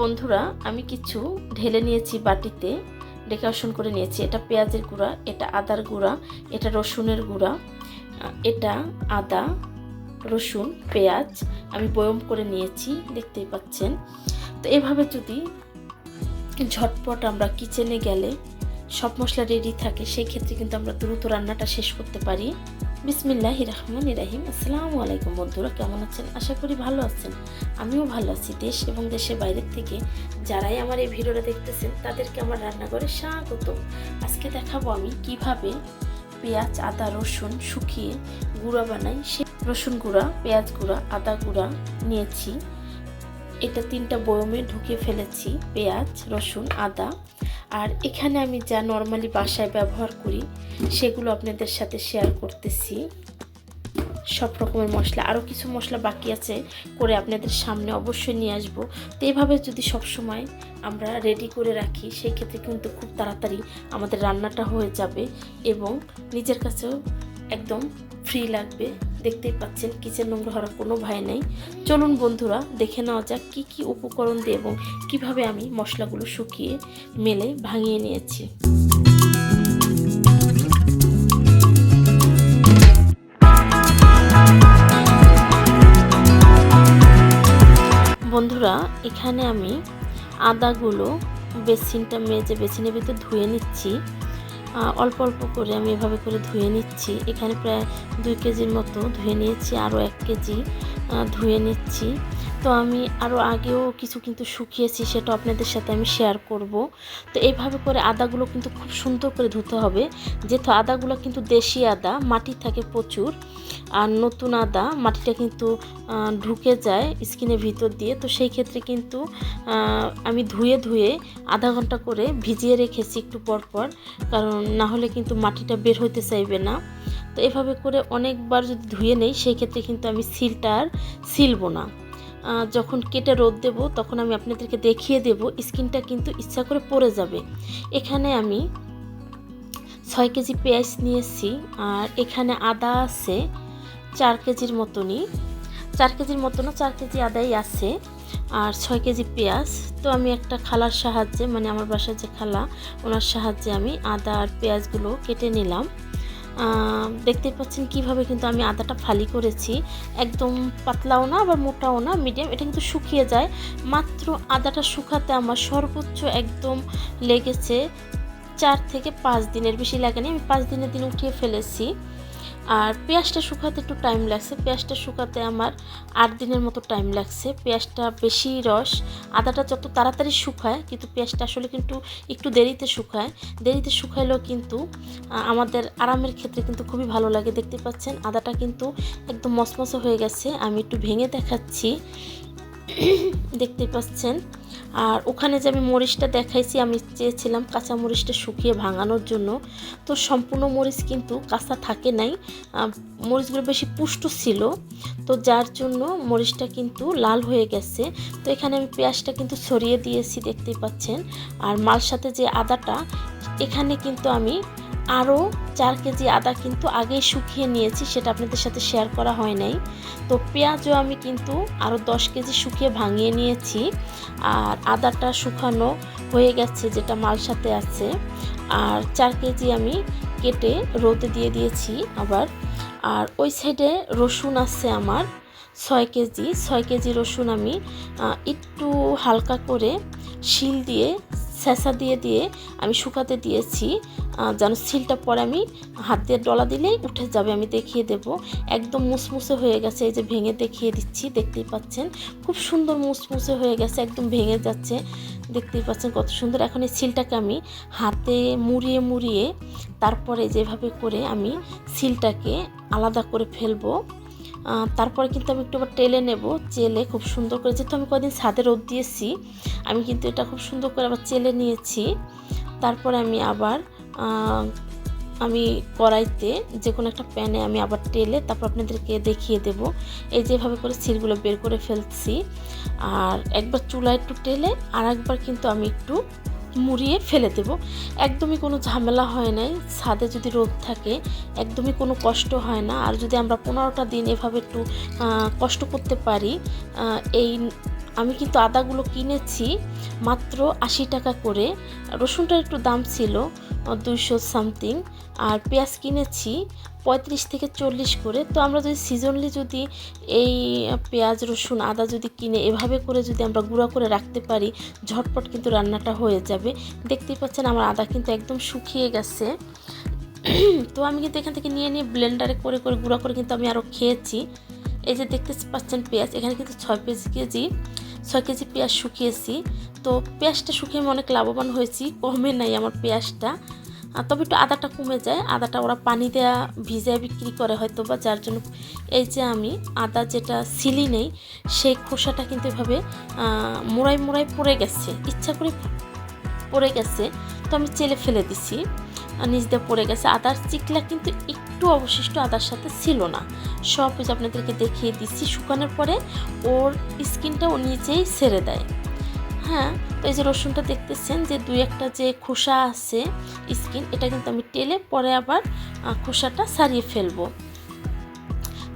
বন্ধুরা, আমি কিছু ঢেলে নিয়েছি বাটিতে ডেকোরেশন করে নিয়েছি। এটা পেঁয়াজের গুঁড়া, এটা আদার গুঁড়া, এটা রসুনের গুঁড়া, এটা আদা, রসুন, পেঁয়াজ আমি বয়ম করে নিয়েছি, দেখতেই পাচ্ছেন। তো এভাবে যদি ঝটপট আমরা কিচেনে গেলে সব মশলা রেডি থাকে সেই ক্ষেত্রে কিন্তু আমরা দ্রুত রান্নাটা শেষ করতে পারি। বিসমিল্লাহ রহমান রাহিম। আসসালামু আলাইকুম বন্ধুরা, কেমন আছেন? আশা করি ভালো আছেন। আমিও ভালো আছি। দেশ এবং দেশের বাইরের থেকে যারাই আমার এই ভিডিওটা দেখতেছেন, তাদেরকে আমার রান্নাঘরে স্বাগত আজকে দেখাবো আমি কীভাবে পেঁয়াজ, আদা, রসুন শুকিয়ে গুঁড়া বানাই। সে রসুন গুঁড়া, পেঁয়াজ গুঁড়া, আদা গুঁড়া নিয়েছি। এটা তিনটা বয়মে ঢুকিয়ে ফেলেছি। পেঁয়াজ, রসুন, আদা। আর এখানে আমি যা নর্মালি বাসায় ব্যবহার করি, সেগুলো আপনাদের সাথে শেয়ার করতেছি। সব রকমের মশলা আরও কিছু মশলা বাকি আছে, করে আপনাদের সামনে অবশ্যই নিয়ে আসব। তো এইভাবে যদি সব সময় আমরা রেডি করে রাখি, সেই ক্ষেত্রে কিন্তু খুব তাড়াতাড়ি আমাদের রান্নাটা হয়ে যাবে এবং নিজের কাছেও একদম ফ্রি লাগবে। দেখতেই পাচ্ছেন কিচেন নোংরা হওয়ার কোনো ভয় নেই। চলুন বন্ধুরা, দেখে নেওয়া যাক কী কী উপকরণ দিয়ে এবং কীভাবে আমি মশলাগুলো শুকিয়ে, মেলে, ভাঙিয়ে নিয়েছি। বন্ধুরা, এখানে আমি আদাগুলো বেসিনটা মেজে বেসিনের ভিতর ধুয়ে নিচ্ছি। অল্প অল্প করে আমি এভাবে করে ধুয়ে নিচ্ছি। এখানে প্রায় দুই কেজির মতো ধুয়ে নিয়েছি, আরও এক কেজি ধুয়ে নিচ্ছি। তো আমি আরও আগেও কিছু কিন্তু শুকিয়েছি, সেটা আপনাদের সাথে আমি শেয়ার করব। তো এইভাবে করে আদাগুলো কিন্তু খুব সুন্দর করে ধুতে হবে। যেহেতু আদাগুলো কিন্তু দেশি আদা, মাটি থাকে প্রচুর। আর নতুন আদা, মাটিটা কিন্তু ঢুকে যায় স্কিনের ভিতর দিয়ে। তো সেই ক্ষেত্রে কিন্তু আমি ধুয়ে ধুয়ে আধা ঘণ্টা করে ভিজিয়ে রেখেছি একটু পর পর। কারণ না হলে কিন্তু মাটিটা বের হইতে চাইবে না। তো এভাবে করে অনেকবার যদি ধুয়ে নেই, সেই ক্ষেত্রে কিন্তু আমি সিলটা আর সিলবো না। যখন কেটে রোদ দেব, তখন আমি আপনাদেরকে দেখিয়ে দেব, স্কিনটা কিন্তু ইচ্ছা করে পড়ে যাবে। এখানে আমি ছয় কেজি পেঁয়াজ নিয়েছি, আর এখানে আদা আছে চার কেজির মতনই। চার কেজির মতো না চার কেজি আদাই আছে, আর ছয় কেজি পেঁয়াজ। তো আমি একটা খালার সাহায্যে মানে আমার বাসার যে খালা, ওনার সাহায্যে আমি আদা আর পেঁয়াজগুলো কেটে নিলাম। দেখতে পাচ্ছেন কীভাবে কিন্তু আমি আদাটা ফালি করেছি। একদম পাতলাও না, আবার মোটাও না মিডিয়াম এটা কিন্তু শুকিয়ে যায়। মাত্র আদাটা শুকাতে আমার সর্বোচ্চ একদম লেগেছে চার থেকে পাঁচ দিনের, বেশি লাগেনি। আমি পাঁচ দিনের দিন উঠিয়ে ফেলেছি। আর পেঁয়াজটা শুকাতে একটু টাইম লাগছে। পেঁয়াজটা শুকাতে আমার আট দিনের মতো টাইম লাগছে। পেঁয়াজটা বেশি রস, আদাটা যত তাড়াতাড়ি শুকায়, কিন্তু পেঁয়াজটা আসলে কিন্তু একটু দেরিতে শুকায়। দেরিতে শুকাইলেও কিন্তু আমাদের আরামের ক্ষেত্রে কিন্তু খুবই ভালো লাগে। দেখতে পাচ্ছেন, আদাটা কিন্তু একদম মসমসে হয়ে গেছে। আমি একটু ভেঙে দেখাচ্ছি। দেখতে পাচ্ছেন আর ওখানে যে আমি মরিচটা দেখাইছি, আমি চেয়েছিলাম কাঁচা মরিচটা শুকিয়ে ভাঙানোর জন্য। তো সম্পূর্ণ মরিচ কিন্তু কাঁচা থাকে নাই। মরিচগুলো বেশি পুষ্ট ছিল। তো যার জন্য মরিচটা কিন্তু লাল হয়ে গেছে। তো এখানে আমি পেঁয়াজটা কিন্তু ছড়িয়ে দিয়েছি, দেখতেই পাচ্ছেন। আর মাল সাথে যে আদাটা, এখানে কিন্তু আমি আরও চার কেজি আদা কিন্তু আগেই শুকিয়ে নিয়েছি, সেটা আপনাদের সাথে শেয়ার করা হয় নাই। তো পেঁয়াজও আমি কিন্তু আরও দশ কেজি শুকিয়ে ভাঙিয়ে নিয়েছি। আর আদাটা শুকানো হয়ে গেছে, যেটা মাল সাথে আছে। আর চার কেজি আমি কেটে রোদে দিয়ে দিয়েছি আবার। আর ওই সাইডে রসুন আছে আমার। ছয় কেজি ছয় কেজি রসুন আমি একটু হালকা করে শিল দিয়ে, ছেঁচা দিয়ে দিয়ে আমি শুকাতে দিয়েছি। যেন সিলটা পরে আমি হাত দিয়ে ডলা দিলেই উঠে যাবে, আমি দেখিয়ে দেব। একদম মুসমুসে হয়ে গেছে, এই যে ভেঙে দেখিয়ে দিচ্ছি, দেখতেই পাচ্ছেন। খুব সুন্দর মুসমুসে হয়ে গেছে, একদম ভেঙে যাচ্ছে, দেখতেই পাচ্ছেন কত সুন্দর। এখন এই সিলটাকে আমি হাতে মুড়িয়ে মুড়িয়ে তারপরে যেভাবে করে আমি সিলটাকে আলাদা করে ফেলব তারপরে কিন্তু আমি একটু আবার টেলে নেব, চেলে খুব সুন্দর করে। যেহেতু আমি কদিন ছাদে রোদ দিয়েছি, আমি কিন্তু এটা খুব সুন্দর করে আবার চেলে নিয়েছি। তারপরে আমি আবার আমি কড়াইতে যে কোনো একটা প্যানে আমি আবার টেলে তারপর আপনাদেরকে দেখিয়ে দেব। এই যেভাবে করে সিলগুলো বের করে ফেলছি। আর একবার চুলা একটু টেলে আর একবার কিন্তু আমি একটু মুড়িয়ে ফেলে দেব। একদমই কোনো ঝামেলা হয় নাই। ছাদে যদি রোদ থাকে, একদমই কোনো কষ্ট হয় না। আর যদি আমরা পনেরোটা দিন এভাবে একটু কষ্ট করতে পারি এই আমি কিন্তু আদাগুলো কিনেছি মাত্র আশি টাকা করে। রসুনটার একটু দাম ছিল দুইশো সামথিং। আর পেঁয়াজ কিনেছি পঁয়ত্রিশ থেকে চল্লিশ করে। তো আমরা যদি সিজনলি যদি এই পেঁয়াজ, রসুন, আদা যদি কিনে, এভাবে করে যদি আমরা গুঁড়া করে রাখতে পারি, ঝটপট কিন্তু রান্নাটা হয়ে যাবে। দেখতেই পাচ্ছেন আমার আদা কিন্তু একদম শুকিয়ে গেছে। তো আমি কিন্তু এখান থেকে নিয়ে নিয়ে ব্লেন্ডারে করে করে, গুঁড়া করে কিন্তু আমি আরও খেয়েছি। এই যে দেখতে পাচ্ছেন পেঁয়াজ, এখানে কিন্তু ছয় পেঁয়াজ কেজি, ছয় কেজি পেঁয়াজ শুকিয়েছি। তো পেঁয়াজটা শুকিয়ে আমি অনেক লাভবান হয়েছি, কমে নাই আমার পেঁয়াজটা। তবে একটু আদাটা কমে যায়, আদাটা ওরা পানি দেওয়া ভিজায় বিক্রি করে হয়তো বা যার জন্য এই যে আমি আদা যেটা সিলি নেই, সেই খোসাটা কিন্তু এভাবে মোড়াই মোড়াই পড়ে গেছে, ইচ্ছা করে পড়ে গেছে। তো আমি চেলে ফেলে দিছি। নিচ দিয়ে পড়ে গেছে। আদার চিকলা কিন্তু একটু অবশিষ্ট আদার সাথে ছিল না। সব কিছু আপনাদেরকে দেখিয়ে দিচ্ছি, শুকানোর পরে ওর স্কিনটা ও নিজেই ছেড়ে দেয়। হ্যাঁ তো এই যে রসুনটা দেখতেছেন যে দুই একটা যে খোসা আছে স্কিন, এটা কিন্তু আমি টেলে পরে আবার খোসাটা সারিয়ে ফেলব।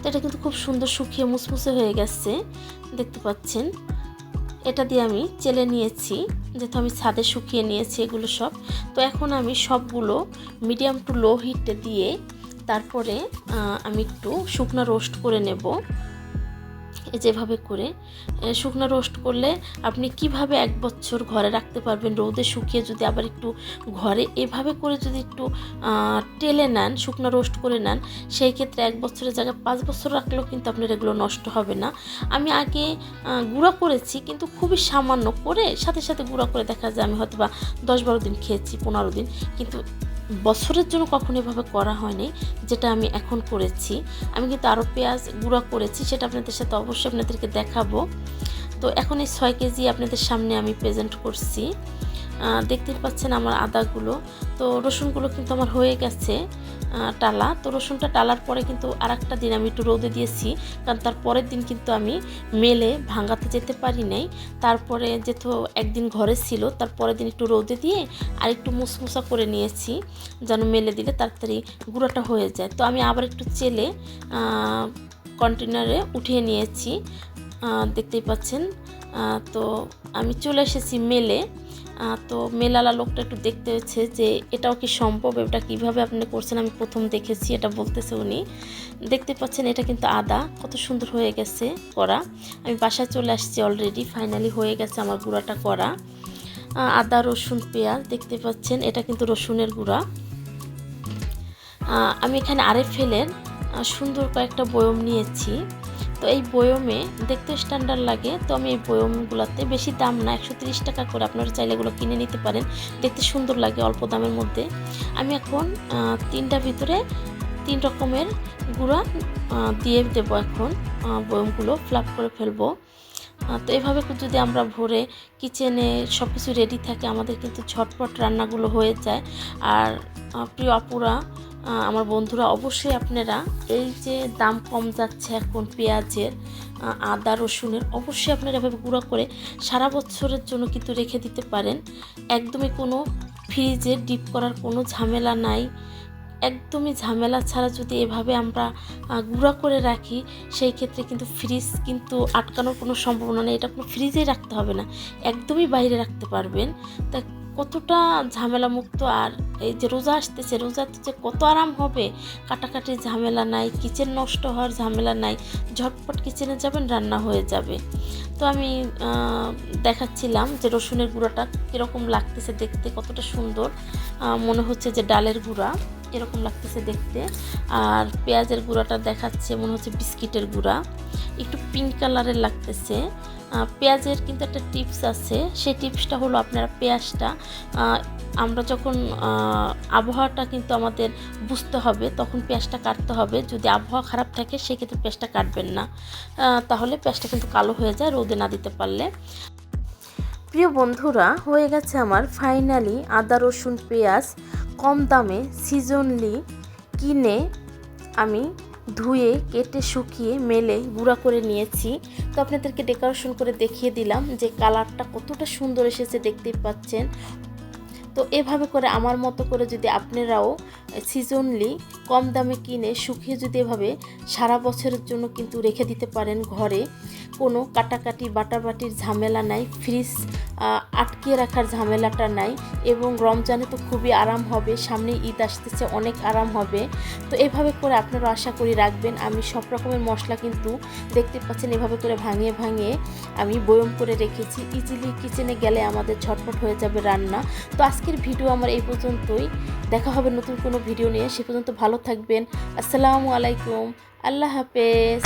তো এটা কিন্তু খুব সুন্দর শুকিয়ে মুসমুসে হয়ে গেছে, দেখতে পাচ্ছেন। এটা দিয়ে আমি চেলে নিয়েছি। যেহেতু আমি ছাদে শুকিয়ে নিয়েছি এগুলো সব, তো এখন আমি সবগুলো মিডিয়াম টু লো হিটে দিয়ে তারপরে আমি একটু শুকনো রোস্ট করে নেব। যেভাবে করে শুকনো রোস্ট করলে আপনি কীভাবে এক বছর ঘরে রাখতে পারবেন? রোদে শুকিয়ে যদি আবার একটু ঘরে এভাবে করে যদি একটু টেলে নেন, শুকনো রোস্ট করে নেন, সেই ক্ষেত্রে এক বছরের জায়গায় পাঁচ বছর রাখলেও কিন্তু আপনার এগুলো নষ্ট হবে না। আমি আগে গুঁড়া করেছি কিন্তু খুবই সামান্য করে, সাথে সাথে গুঁড়া করে দেখা যায় আমি হয়তো বা দশ বারো দিন খেয়েছি, পনেরো দিন। কিন্তু বছরের জন্য কখনো এভাবে করা হয়নি, যেটা আমি এখন করেছি। আমি কিন্তু আরও পেঁয়াজ গুঁড়া করেছি, সেটা আপনাদের সাথে অবশ্যই আপনাদেরকে দেখাবো। তো এখন এই ছয় কেজি আপনাদের সামনে আমি প্রেজেন্ট করছি। আহ, দেখতেই পাচ্ছেন আমার আদাগুলো। তো রসুনগুলো কিন্তু আমার হয়ে গেছে টালা। তো রসুনটা টালার পরে কিন্তু আর একটা দিন আমি একটু রোদে দিয়েছি কারণ তার পরের দিন কিন্তু আমি মেলে ভাঙাতে যেতে পারি নাই। তারপরে যেহেতু একদিন ঘরে ছিল তার পরের দিন একটু রোদে দিয়ে আর একটু মুসমুসা করে নিয়েছি যেন মেলে দিলে তাড়াতাড়ি গুঁড়োটা হয়ে যায়। তো আমি আবার একটু চেলে কন্টেনারে উঠিয়ে নিয়েছি। দেখতেই পাচ্ছেন। তো আমি চলে এসেছি মেলে। তো মেলালা লোকটা একটু দেখতে হয়েছে যে এটাও কি সম্ভব? এটা কীভাবে আপনি করছেন? আমি প্রথম দেখেছি, এটা বলতেছে উনি। দেখতে পাচ্ছেন, এটা কিন্তু আদা। কত সুন্দর হয়ে গেছে করা। আমি বাসায় চলে আসছি অলরেডি ফাইনালি হয়ে গেছে আমার গুঁড়াটা করা। আদা, রসুন, পেঁয়াজ, দেখতে পাচ্ছেন, এটা কিন্তু রসুনের গুঁড়া। আমি এখানে আরে ফেলের সুন্দর কয়েকটা বয়ম নিয়েছি। তো এই বয়মে দেখতে স্ট্যান্ডার্ড লাগে, তো আমি এই বয়মগুলোতে বেশি দাম না, একশো টাকা করে আপনারা চাইলে এগুলো কিনে নিতে পারেন। দেখতে সুন্দর লাগে অল্প দামের মধ্যে। আমি এখন তিনটা ভিতরে তিন রকমের গুঁড়া দিয়ে দেবো এখন বয়মগুলো ফ্লাপ করে ফেলব। তো এভাবে যদি আমরা ভোরে কিচেনে সব কিছু রেডি থাকে, আমাদের কিন্তু ঝটপট রান্নাগুলো হয়ে যায়। আর প্রিয় আপুরা আমার বন্ধুরা, অবশ্যই আপনারা এই যে দাম কম যাচ্ছে এখন পেঁয়াজের আদা, রসুনের, অবশ্যই আপনারা এভাবে গুঁড়ো করে সারা বছরের জন্য কিন্তু রেখে দিতে পারেন। একদমই কোনো ফ্রিজে ডিপ করার কোনো ঝামেলা নাই। একদমই ঝামেলা ছাড়া যদি এভাবে আমরা গুঁড়া করে রাখি, সেই ক্ষেত্রে কিন্তু ফ্রিজ কিন্তু আটকানোর কোনো সম্ভাবনা নেই। এটা কোনো ফ্রিজেই রাখতে হবে না। একদমই বাইরে রাখতে পারবেন। তা কতটা ঝামেলামুক্ত আর এই যে রোজা আসতেছে, রোজাতে যে কত আরাম হবে? কাটাকাটি ঝামেলা নাই, কিচেন নষ্ট হওয়ার ঝামেলা নাই, ঝটপট কিচেনে যাবেন, রান্না হয়ে যাবে। তো আমি দেখাচ্ছিলাম যে রসুনের গুঁড়াটা কীরকম লাগতেছে দেখতে, কতটা সুন্দর। মনে হচ্ছে যে ডালের গুঁড়া। এরকম লাগতেছে দেখতে। আর পেঁয়াজের গুঁড়াটা দেখাচ্ছে, মনে হচ্ছে বিস্কিটের গুঁড়া। একটু পিঙ্ক কালারের লাগতেছে। পেঁয়াজের কিন্তু একটা টিপস আছে। সেই টিপসটা হলো আপনারা পেঁয়াজটা আমরা যখন আবহাওয়াটা কিন্তু আমাদের বুঝতে হবে, তখন পেঁয়াজটা কাটতে হবে। যদি আবহাওয়া খারাপ থাকে, সেক্ষেত্রে পেঁয়াজটা কাটবেন না। তাহলে পেঁয়াজটা কিন্তু কালো হয়ে যায়, রোদে না দিতে পারলে। প্রিয় বন্ধুরা, হয়ে গেছে আমার ফাইনালি আদা রসুন পেঁয়াজ। কম দামে সিজনলি কিনে আমি ধুয়ে, কেটে, শুকিয়ে, মেলে, গুঁড়া করে নিয়েছি। তো আপনাদেরকে ডেকোরেশন করে দেখিয়ে দিলাম যে কালারটা কতটা সুন্দর এসেছে দেখতেই পাচ্ছেন। তো এভাবে করে আমার মতো করে যদি আপনারাও সিজনলি কম দামে কিনে, শুকিয়ে যদি এভাবে সারা বছরের জন্য কিন্তু রেখে দিতে পারেন ঘরে কোনো কাটাকাটি বাটাবাটির ঝামেলা নাই ফ্রিজ আটকে রাখার ঝামেলাটা নাই এবং রমজানে তো খুবই আরাম হবে সামনে ঈদ আসতেছে, অনেক আরাম হবে। তো এভাবে করে আপনারা আশা করি রাখবেন, আমি সব রকমের মশলা কিন্তু দেখতে পাচ্ছেন, এভাবে করে ভাঙিয়ে ভাঙিয়ে আমি বয়ম করে রেখেছি। ইজিলি কিচেনে গেলে আমাদের ঝটপট হয়ে যাবে রান্না। তো আজকের ভিডিও আমার এই পর্যন্তই। দেখা হবে নতুন কোনো ভিডিও নিয়ে, সে পর্যন্ত ভালো থাকবেন। আসসালামু আলাইকুম। আল্লাহ হাফেজ।